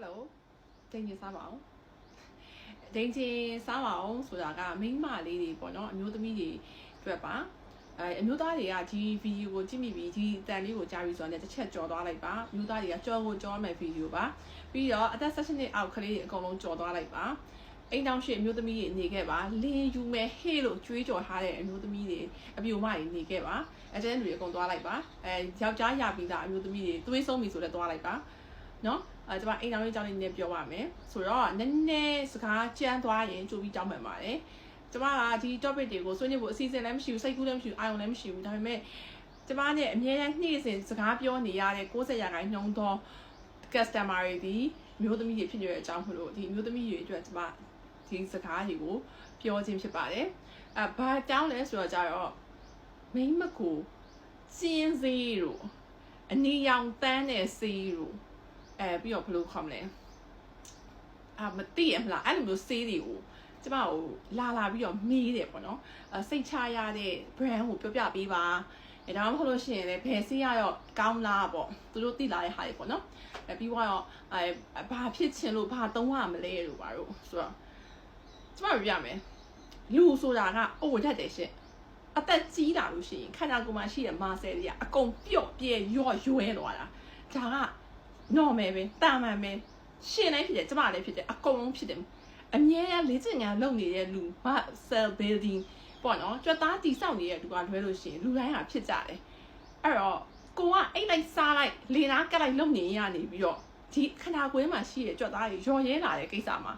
Hello ဒိန်ကြီးစားပါအောင်ဒိန်ချင်းစားပါအောင်ဆိုတာကမိန်းမလေးတွေပေါ့နော်အမျိုးသမီးတွေအတွက်ပါအဲအမျိုးသားတွေကဒီဗီဒီယိုကိုကြည့်မိပြီးဒီအတန်လေးကိုကြားပြီးဆိုတော့တစ်ချက်ကြော်သွားလိုက်ပါအမျိုးသားတွေကကြော်ကိုကြော်မဲ့ဗီဒီယိုပါပြီးတော့အသက်16နှစ်အောက်ကလေးတွေအကုန်လုံးကြော်သွားလိုက်ပါအိမ်တောင်ရှိအမျိုးသမီးတွေနေခဲ့ပါလင်းယူမဲ့ဟေးလို့ကြွေးကြော်ထားတဲ့အမျိုးသမီးတွေအပြိုမတွေနေခဲ့ပါအဲတဲ့လူတွေအကုန်သွားလိုက်ပါအဲယောက်ျားရပြီးသားအမျိုးသမီးတွေသွေးဆုံးပြီဆိုလည်းသွားလိုက်ပါ နော်အဲကျွန်မအိမ်တော်လေးကြောင်းလေးနည်းပြောပါမယ်ဆိုတော့နည်းနည်းစကားကြမ်းသွားရင်ကြိုပြီးတောင်းမှန်ပါတယ်ကျွန်မကဒီ topic တွေကိုဆွေးနွေးဖို့အစီအစဉ်လည်းမရှိဘူးစိတ်ကူးလည်းမရှိဘူးအာရုံလည်းမရှိဘူးဒါပေမဲ့ကျွန်မနဲ့အမြဲတမ်းနှိမ့်စဉ်စကားပြောနေရတဲ့60ရာခိုင်နှုန်းသော customer တွေဒီမျိုးသမီးတွေဖြစ်နေတဲ့အကြောင်းမလို့ဒီမျိုးသမီးတွေအတွက်ကျွန်မဒီစကားတွေကိုပြောခြင်းဖြစ်ပါတယ်အဲဘာတောင်းလဲဆိုတော့ကြတော့မိမကိုကျင်းစေးတို့အနီရောင်တန်းတဲ့စေးတို့ အဲပြီးတော့ဘယ်လိုခေါ်မလဲအာမသိရမလားအဲ့လိုမျိုးစေးတွေကိုကျမကိုလာလာပြီးတော့မေးတယ်ပေါ့နော်အစိတ်ချရတဲ့ brand ကိုပြောပြပေးပါအဲဒါမှမဟုတ်လို့ရှိရင်လည်းဘယ်စေးရတော့ကောင်းလားပေါ့သူတို့သိလာတဲ့ဟာတွေပေါ့နော်အဲပြီးတော့အဲဘာဖြစ်ချင်လို့ဘာသုံးရမလဲလို့ပါတော့ဆိုတော့ကျမပြောပြမယ်လူဆိုတာကအိုတတ်တယ်ရှင့်အသက်ကြီးလာလို့ရှိရင်ခန္ဓာကိုယ်မှာရှိတဲ့မာဆယ်တွေကအကုန်ပြော့ပြဲရော့ရွဲသွားတာဒါက normal ပဲတာမန်ပဲရှင်လည်းဖြစ်တယ်ကျမလည်းဖြစ်တယ်အကုန်လုံးဖြစ်တယ်အမြဲတမ်းလေ့ကျင့်ငန်းလုပ်နေတဲ့လူ cell building ပေါ့နော်ကြွက်သားတီဆောက်နေတဲ့လူကလွဲလို့ရှိရင်လူတိုင်းဟာဖြစ်ကြတယ်အဲ့တော့ကိုကအိတ်လိုက်စားလိုက်လေနာကက်လိုက်လုပ်နေရနေပြီးတော့ဒီခန္ဓာကိုယ်မှာရှိတဲ့ကြွက်သားတွေရော်ရဲလာတဲ့ကိစ္စမှာ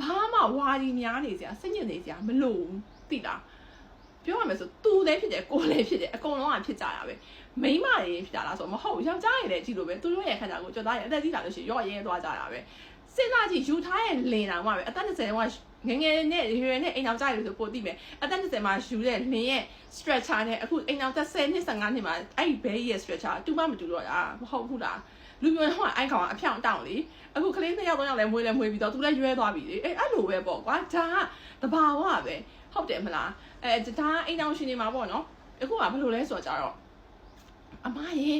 ဘာမှဝါဒီများနေစရာစိတ်ညစ်နေစရာမလိုဘူးသိလား ပြောရမယ်ဆိုသူလည်းဖြစ်တယ်ကိုလည်းဖြစ်တယ်အကုန်လုံးကဖြစ်ကြတာပဲမိန်းမတွေဖြစ်တာလားဆိုမဟုတ်ယောက်ျားတွေလည်းကြည့်လို့ပဲသူတို့ရဲ့ခန္ဓာကိုယ်ကြွက်သားရဲ့အသက်ကြီးလာလို့ရှိရင်ရော့ရဲသွားကြတာပဲစဉ်းစားကြည့်ယူထားရဲ့လင်တောင်မှပဲအသက်20ကငငယ်နဲ့ရွယ်နဲ့အိမ်အောင်ကြရလို့ဆိုပို့သိမယ်အသက်20မှာယူတဲ့လင်ရဲ့ stretcher နဲ့အခုအိမ်အောင်သက်10နှစ်15နှစ်မှာအဲ့ဒီဘဲရဲ့ stretcher တူမမတူတော့တာမဟုတ်ဘူးလားလူမျိုးဟောအိုင်ကောင်အဖြောင်တောင်းလေအခုကလေးနှစ်ယောက်သုံးယောက်လည်းမွေးလည်းမွေးပြီးတော့သူလည်းရွဲသွားပြီလေအဲ့အဲ့လိုပဲပေါ့ကွာဒါကတဘာဝပဲ ဟုတ်တယ်မလားအဲဒါအိမ်အောင်ရှင်နေမှာပေါ့နော်အခုကဘယ်လိုလဲဆိုတော့ကြတော့အမရေ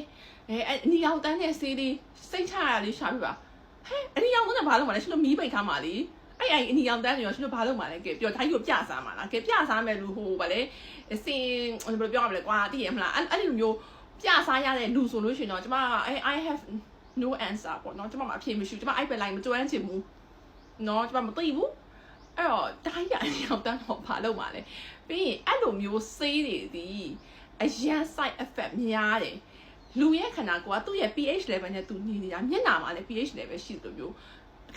အဲအနီအောင်တန်းတဲ့ဆေးလေးစိတ်ချရလေးရှာပြပါဟဲ့အနီအောင်တန်းကဘာလို့မလဲရှင်တို့မီးပိတ်ထားမှာလေအဲ့အဲ့အနီအောင်တန်းနေရောရှင်တို့ဘာလို့မလဲကဲပြောဒါကြီးကိုပြစားမှာလားကဲပြစားမယ်လူဟိုဗာလေစင်ဘယ်လိုပြောရမလဲကွာတည်ရမလားအဲ့အဲ့လိုမျိုးပြစားရတဲ့လူဆိုလို့ရှင်တော့ကျမက I have no answer ပေါ့နော်ကျမမအဖြေမရှိဘူးကျမအဲ့ပဲ line မကျွမ်းချင်ဘူးနော်ကျမမသိဘူး အဲ့တော့ဒါကြီးအနီအောင်တန်းတော့ဘာလို့မလဲပြီးရင်အဲ့လိုမျိုးဆေးတွေဒီအရန် side effect များတယ်လူရဲ့ခန္ဓာကိုယ်ကသူ့ရဲ့ pH level နဲ့သူနေနေတာမျက်နှာမှာလည်း pH level ရှိတယ်လို့မျိုး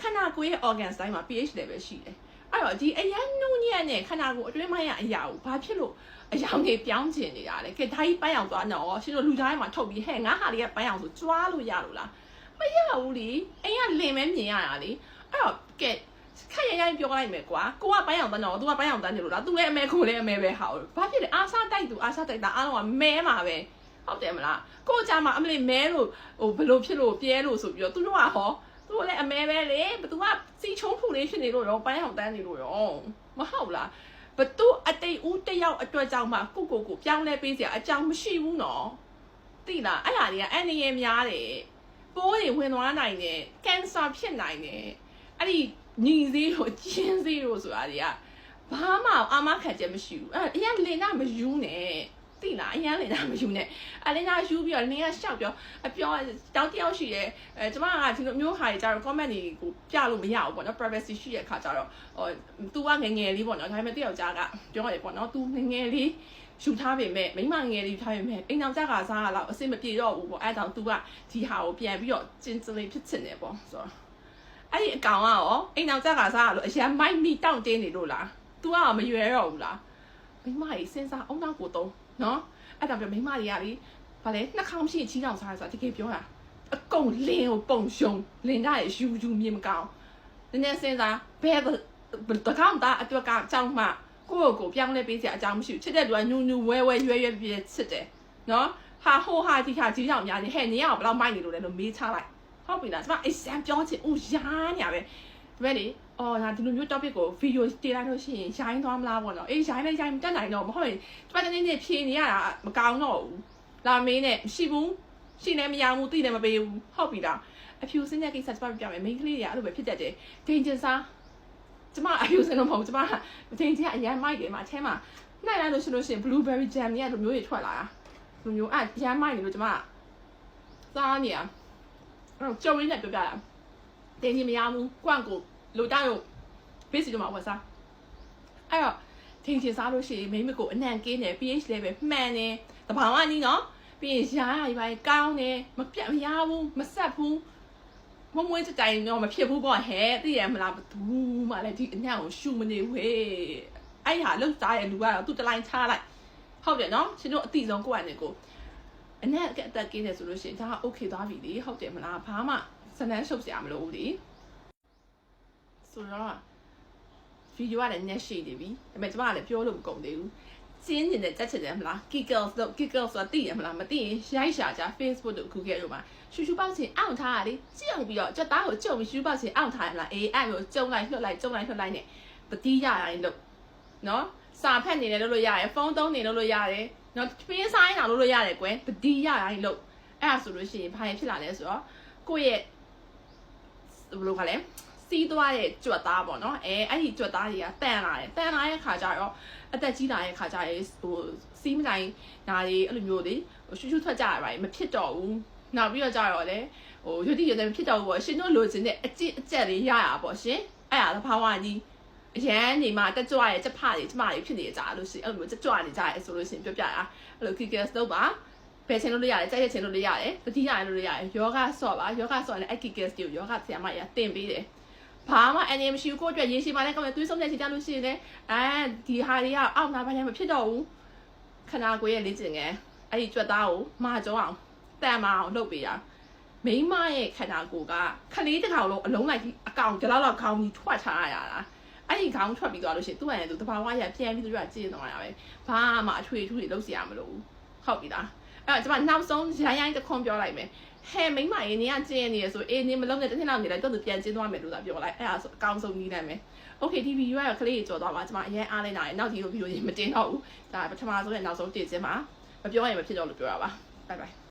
ခန္ဓာကိုယ်ရဲ့ organ တိုင်းမှာ pH level ရှိတယ်အဲ့တော့ဒီအရန်နုညံ့တဲ့ခန္ဓာကိုယ်အတွင်းပိုင်းရအရာကိုဘာဖြစ်လို့အယောင်တွေပြောင်းကျင်နေတာလဲကဲဒါကြီးပန်းအောင်သွားတော့ရှင်တို့လူသားထဲမှာထုတ်ပြီးဟဲ့ငါဟာတွေကပန်းအောင်ဆိုကြွားလို့ရလို့လားမရဘူးလေအိမ်ကလင်မဲမြင်ရတာလေအဲ့တော့ကဲ ခက်ရရပြောလိုက်မယ်ကွာကိုကပန်းအောင်တန်းတော့သူကပန်းအောင်တန်းနေလို့လားသူလည်းအမဲကိုလည်းအမဲပဲဟာဘာဖြစ်လဲအားစားတိုက်သူအားစားတိုက်တာအားလုံးကမဲမှာပဲဟုတ်တယ်မလားကိုကြမှာအမလေးမဲလို့ဟိုဘလို့ဖြစ်လို့ပြဲလို့ဆိုပြီးတော့သူတို့ကဟောသူတို့လည်းအမဲပဲလေဘသူကစီချုံးဖူလေးဖြစ်နေလို့ရောပန်းအောင်တန်းနေလို့ရောမဟုတ်လားဘသူအတိတ်ဦးတယောက်အတွက်ကြောင့်မှကိုကိုကိုပြောင်းလဲပေးစရာအကြောင်းမရှိဘူးနော်သိလားအဲ့ဟာတွေကအန်ရည်များတယ်ပိုးတွေဝင်သွားနိုင်တယ်ကင်ဆာဖြစ်နိုင်တယ်အဲ့ဒီ ညီသေးလို့ကျင်းသေးလို့ဆိုတာတွေကဘာမှအာမခံချက်မရှိဘူးအဲ့အရင်လင်နာမယူနဲ့သိလားအရင်လင်နာမယူနဲ့အလင်နာယူပြီးတော့လင်ကရှောက်ပြောအပြောတောင်းတယောက်ရှိတယ်အဲကျမကဒီလိုမျိုးဟာတွေကြတော့ comment တွေကိုပြလို့မရဘူးပေါ့နော် privacy ရှိတဲ့အခါကျတော့ဟို तू ကငငယ်လေးပေါ့နော်ဒါပေမဲ့တယောက်ကြားကပြောရတယ်ပေါ့နော် तू ငငယ်လေးယူထားပေမဲ့မိမငယ်လေးယူထားပေမဲ့အိမ်အောင်ကြကစားရတော့အဆင်မပြေတော့ဘူးပေါ့အဲဒါကြောင့် तू ကဒီဟာကိုပြန်ပြီးတော့ကျင်းစလေးဖြစ်ချင်တယ်ပေါ့ဆိုတော့ အဲ့ဒီအကောင်ကရောအိမ်အောင်ကြကစားရလို့အရန်မိုက်မိတောင့်တင်းနေလို့လား तू ကမရွယ်တော့ဘူးလားမိမကြီးစဉ်းစားအောင်တော့ကိုတုံးနော်အဲ့ဒါပြောမိမတွေကလေဗာလေနှာခေါင်းရှိချီးတောင်စားရဆိုတာတကယ်ပြောတာအကုန်လင်းကိုပုံရှုံလင်းကရဲ့ယူယူမြင်မကောင်းနည်းနည်းစဉ်းစားဘယ်တကောင်သားအတွက်ကကြောင်းမှကိုယ့်ကိုပြောင်းလဲပေးစရာအကြောင်းမရှိဘူးချစ်တဲ့လူကညူညူဝဲဝဲရွဲရွဲပြည့်ချစ်တယ်နော်ဟာဟိုဟာဒီဟာကြီးကြောင်များနေဟဲ့နင်ကဘယ်လောက်မိုက်နေလို့လဲလို့မေးချလိုက် ဟုတ်ပြီလားကျမ exam ပြောချင်ဦးရားညာပဲဒီမဲ့လေအော်ဒါဒီလိုမျိုး topic ကို video တင်လိုက်လို့ရှိရင်ရိုင်းသွားမလားပေါ့နော်အေးရိုင်းလိုက်ရိုင်းတက်နိုင်တော့မဟုတ်ရင်ကျမတနေ့နေ့ဖြေနေရတာမကောင်းတော့ဘူးလာမင်းနဲ့မရှိဘူးရှိနေမရဘူးသိနေမပေးဘူးဟုတ်ပြီလားအဖြူစင်းတဲ့ကိစ္စကျမပြမယ်မိန်းကလေးတွေကအဲ့လိုပဲဖြစ်တတ်တယ်ဒိန်ဂျင်စားကျမအဖြူစင်းတော့မဟုတ်ကျမဒိန်ဂျင်ကအရန်မိုက်တယ်မှာအဲထဲမှာနိုင်လိုက်လို့ရှိလို့ရှိရင် blueberry jam တွေကလိုမျိုးတွေထွက်လာတာလိုမျိုးအဲ့ရန်မိုက်နေလို့ကျမစားနေရ ကြုံရင်းနဲ့ပြောပြတာဒိန်ကျင်မရဘူးကွန့်ကိုလိုတောင်းရုံ basic တော့မှာဝတ်စားအဲ့တော့ထင်ချင်စားလို့ရှိရင်မိမကိုအနံကင်းတယ် pH level မှန်တယ်တဘာဝနီးနော်ပြီးရင်ရာရပါကောင်းတယ်မပြတ်မရဘူးမဆက်ဘူးမမွေးတိုင်တော့မဖြစ်ဘူးပေါ့ဟဲ့သိရမလားဘူးမှလည်းဒီအနံကိုရှူမနေဘူးဟဲ့အဲ့ဟာလောက်စားရလူကတော့သူ့တလိုင်းချလိုက်ဟုတ်တယ်နော်ရှင်တို့အတိဆုံးကိုယ့်အနေကို အနံအကက်ကင်းတယ်ဆိုလို့ရှိရင်ဒါက okay သွားပြီလေဟုတ်တယ်မလားဘာမှစနန်းရှုပ်စရာမလိုဘူးလေဆိုတော့ဗီဒီယိုကလည်းညက်ရှိနေပြီဒါပေမဲ့ကျမကလည်းပြောလို့မကုန်သေးဘူးကျင်းနေတဲ့တက်ချင်တယ်မလား giggles လို့ giggles ဆိုတာသိရမလားမသိရင်ရိုက်ရှာကြ Facebook တို့ Google တို့မှာရှူရှူပေါက်ချင်အောင့်ထားရလေကြည့်အောင်ပြီးတော့ကြက်သားကိုကြုံပြီးရှူပေါက်ချင်အောင့်ထားရမလားအေးအဲ့လိုကြုံလိုက်လွှတ်လိုက်ကြုံလိုက်လွှတ်လိုက်နဲ့ပတိရတိုင်းလို့နော်စာဖတ်နေတယ်လို့လို့ရတယ်ဖုန်းသုံးနေလို့လို့ရတယ် နော်ပြင်းဆိုင်တာလို့လို့ရတယ်ကွယ်ပတိရတိုင်းလို့အဲ့ဒါဆိုလို့ရှိရင်ဘာဖြစ်လာလဲဆိုတော့ကိုယ့်ရဲ့ဘယ်လိုခါလဲစီးသွားတဲ့ကြွက်သားပေါ့နော်အဲအဲ့ဒီကြွက်သားတွေကတန်လာတယ်တန်လာတဲ့ခါကျတော့အသက်ကြီးလာတဲ့ခါကျရင်ဟိုစီးမနိုင်ဓာတ်တွေအဲ့လိုမျိုးတွေဟိုရှူးရှူးထွက်ကြရပါတယ်မဖြစ်တော့ဘူးနောက်ပြီးတော့ကြတော့လေဟိုရွတိရွတိမဖြစ်တော့ဘူးပေါ့ရှင်တို့လိုချင်တဲ့အကျစ်အကျက်လေးရရပေါ့ရှင်အဲ့ဒါသဘာဝကြီး အရန်နေမှာတက်ကြွရဲ့ချက်ဖတွေကျမတွေဖြစ်နေကြလို့ရှိရင်အဲ့လိုမျိုးတက်ကြွနေကြရဲဆိုလို့ရှိရင်ပြောပြတာအဲ့လို kickers တော့ပါဘယ်ချင်းလို့လို့ရတယ်ကြိုက်တဲ့ချင်းလို့လို့ရတယ်တတိယရလို့လို့ရတယ်ယောဂဆော့ပါယောဂဆော့ရင်အဲ့ kickers တွေကိုယောဂဆရာမရတင်ပေးတယ်ဘာမှအနေမရှိဘူးကိုအတွက်ရေရှည်မှလည်းကောင်းတယ်သွေးဆုံးတဲ့ချိန်ကြလို့ရှိရင်လည်းအဲဒီဟာတွေကအောက်နာပိုင်းလည်းမဖြစ်တော့ဘူးခနာကိုရဲ့လေ့ကျင့်ငယ်အဲ့ဒီကြွက်သားကိုမာကြောအောင်တန်မအောင်လုပ်ပေးရမိမရဲ့ခန္ဓာကိုယ်ကခလေးတစ်ကောင်လုံးအလုံးလိုက်ကြီးအကောင်ဒီလောက်လောက်ခေါင်းကြီးထွက်ထားရတာ အဲ့ဒီခေါင်းထွက်ပြီးသွားလို့ရှိရင်သူ့ရဲ့သူတဘာဝရပြန်ပြီးသူကကျင့်သွားတာပဲဘာမှအထွေအထူးတွေလုပ်စီရမလို့ဟုတ်ပြီလားအဲ့တော့ကျွန်မနောက်ဆုံးရိုင်းရိုင်းတစ်ခွန်းပြောလိုက်မယ်ဟဲ့မိမရေနေကကျင်းနေရဆိုအေးနေမလုံးနဲ့တစ်နှစ်လောက်နေလိုက်တော့သူပြန်ကျင်းသွားမယ်လို့သာပြောလိုက်အဲ့ဒါဆိုအကောင်းဆုံးနီးလိုက်မယ်โอเคဒီဗီဒီယိုကကလေးကြော်သွားပါကျွန်မအရင်အားလိုက်တာရယ်နောက်ဒီလိုဗီဒီယိုကြီးမတင်တော့ဘူးဒါပထမဆုံးရဲ့နောက်ဆုံးတင်ခြင်းမှာမပြောရင်မဖြစ်တော့လို့ပြောတာပါဘိုင်ဘိုင်